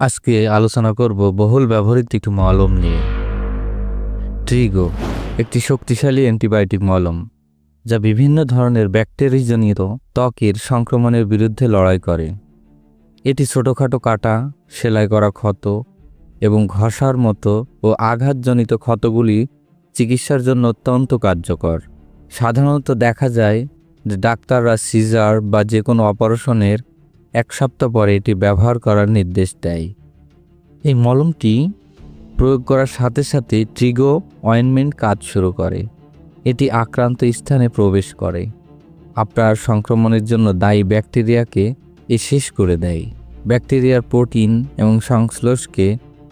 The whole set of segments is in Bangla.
আজকে আলোচনা করব বহুল ব্যবহৃত একটি মলম নিয়ে। ট্রিগো একটি শক্তিশালী অ্যান্টিবায়োটিক মলম, যা বিভিন্ন ধরনের ব্যাকটেরিয়াজনিত ত্বকের সংক্রমণের বিরুদ্ধে লড়াই করে। এটি ছোটোখাটো কাটা, সেলাই করা ক্ষত এবং ঘষার মতো ও আঘাতজনিত ক্ষতগুলি চিকিৎসার জন্য অত্যন্ত কার্যকর। সাধারণত দেখা যায় যে ডাক্তাররা সিজার বা যে কোনো অপারেশনের এক সপ্তাহ পরে এটি ব্যবহার করার নির্দেশ দেয়। এই মলমটি প্রয়োগ করার সাথে সাথে ট্রিগো অয়েনমেন্ট কাজ শুরু করে। এটি আক্রান্ত স্থানে প্রবেশ করে। আপনার সংক্রমণের জন্য দায়ী ব্যাকটেরিয়াকে এ শেষ করে দেয়। ব্যাকটেরিয়ার প্রোটিন এবং সংশ্লেষকে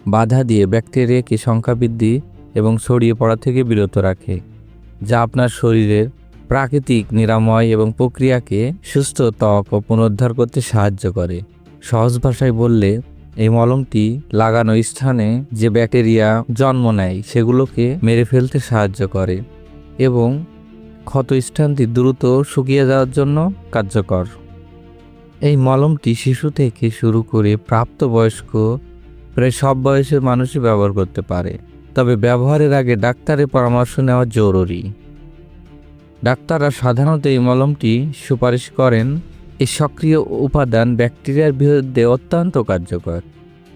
বাধা দিয়ে ব্যাকটেরিয়াকে সংখ্যা বৃদ্ধি এবং ছড়িয়ে পড়া থেকে বিরত রাখে, যা আপনার শরীরের প্রাকৃতিক, নিরাময় এবং প্রক্রিয়াকে সুস্থ ত্বক ও পুনরুদ্ধার করতে সাহায্য করে। সহজ ভাষায় বললে, এই মলমটি লাগানো স্থানে যে ব্যাকটেরিয়া জন্ম নেয়, সেগুলোকে মেরে ফেলতে সাহায্য করে এবং ক্ষত স্থানটি দ্রুত শুকিয়ে যাওয়ার জন্য কার্যকর। এই মলমটি শিশু থেকে শুরু করে প্রাপ্তবয়স্ক, প্রায় সব বয়সের মানুষই ব্যবহার করতে পারে। তবে ব্যবহারের আগে ডাক্তারের পরামর্শ নেওয়া জরুরি। ডাক্তাররা সাধারণত এই মলমটি সুপারিশ করেন এই সক্রিয় উপাদান ব্যাকটেরিয়ার বিরুদ্ধে অত্যন্ত কার্যকর।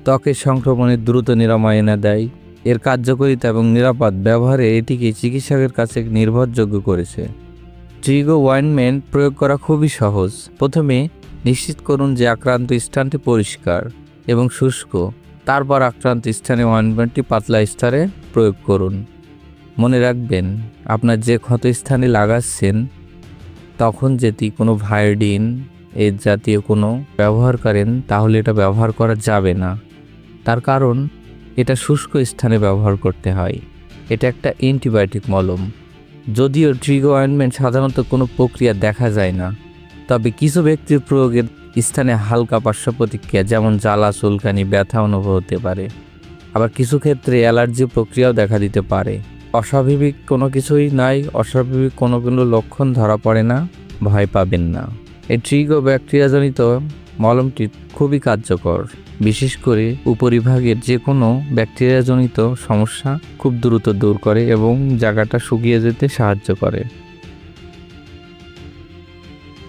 ত্বকের সংক্রমণের দ্রুত নিরাময় এনে দেয়। এর কার্যকারিতা এবং নিরাপদ ব্যবহারে এটিকে চিকিৎসকের কাছে নির্ভরযোগ্য করেছে। ট্রিগো ওয়াইনমেন্ট প্রয়োগ করা খুবই সহজ। প্রথমে নিশ্চিত করুন যে আক্রান্ত স্থানটি পরিষ্কার এবং শুষ্ক। তারপর আক্রান্ত স্থানে ওয়াইনমেন্টটি পাতলা স্তরে প্রয়োগ করুন। মনে রাখবেন, আপনার যে ক্ষত স্থানে লাগাচ্ছেন, তখন যদি কোনো ভায়োডিন, এর জাতীয় কোনো ব্যবহার করেন, তাহলে এটা ব্যবহার করা যাবে না। তার কারণ, এটা শুষ্ক স্থানে ব্যবহার করতে হয়। এটা একটা অ্যান্টিবায়োটিক মলম। যদিও ট্রিগো অয়েনমেন্ট সাধারণত কোনো প্রক্রিয়া দেখা যায় না, তবে কিছু ব্যক্তির প্রয়োগের স্থানে হালকা পার্শ্ব প্রতিক্রিয়া, যেমন জ্বালা, চুলকানি, ব্যথা অনুভব হতে পারে। আবার কিছু ক্ষেত্রে অ্যালার্জি প্রক্রিয়াও দেখা দিতে পারে। অস্বাভাবিক কোনো কিছুই নাই, অস্বাভাবিক কোনো কোনো লক্ষণ ধরা পড়ে না, ভয় পাবেন না। এই ট্রিগো ব্যাকটেরিয়াজনিত মলমটি খুবই কার্যকর, বিশেষ করে উপরিভাগের যে কোনো ব্যাকটেরিয়াজনিত সমস্যা খুব দ্রুত দূর করে এবং জায়গাটা শুকিয়ে যেতে সাহায্য করে।